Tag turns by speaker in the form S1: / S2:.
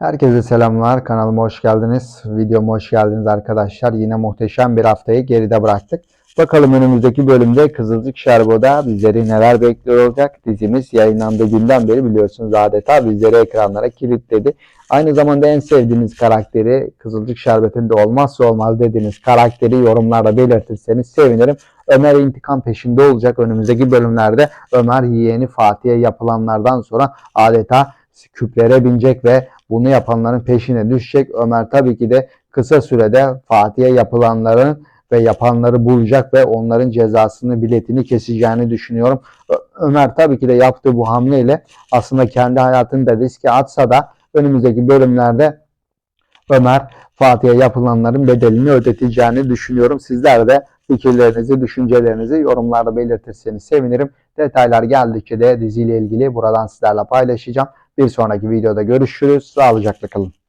S1: Herkese selamlar. Kanalıma hoş geldiniz. Videoma hoş geldiniz arkadaşlar. Yine muhteşem bir haftayı geride bıraktık. Bakalım önümüzdeki bölümde Kızılcık Şerbo'da bizleri neler bekliyor olacak. Dizimiz yayınlandığı günden beri biliyorsunuz adeta bizleri ekranlara kilitledi. Aynı zamanda en sevdiğiniz karakteri Kızılcık Şerbeti'nde olmazsa olmaz dediğiniz karakteri yorumlarda belirtirseniz sevinirim. Ömer intikam peşinde olacak. Önümüzdeki bölümlerde Ömer yeğeni Fatih'e yapılanlardan sonra adeta küplere binecek ve bunu yapanların peşine düşecek. Ömer tabii ki de kısa sürede Fatih'e yapılanların ve yapanları bulacak ve onların cezasını biletini keseceğini düşünüyorum. Ömer tabii ki de yaptığı bu hamleyle aslında kendi hayatını da riske atsa da önümüzdeki bölümlerde Ömer Fatih'e yapılanların bedelini ödeteceğini düşünüyorum. Sizler de fikirlerinizi, düşüncelerinizi yorumlarda belirtirseniz sevinirim. Detaylar geldikçe de diziyle ilgili buradan sizlerle paylaşacağım. Bir sonraki videoda görüşürüz. Sağlıcakla kalın.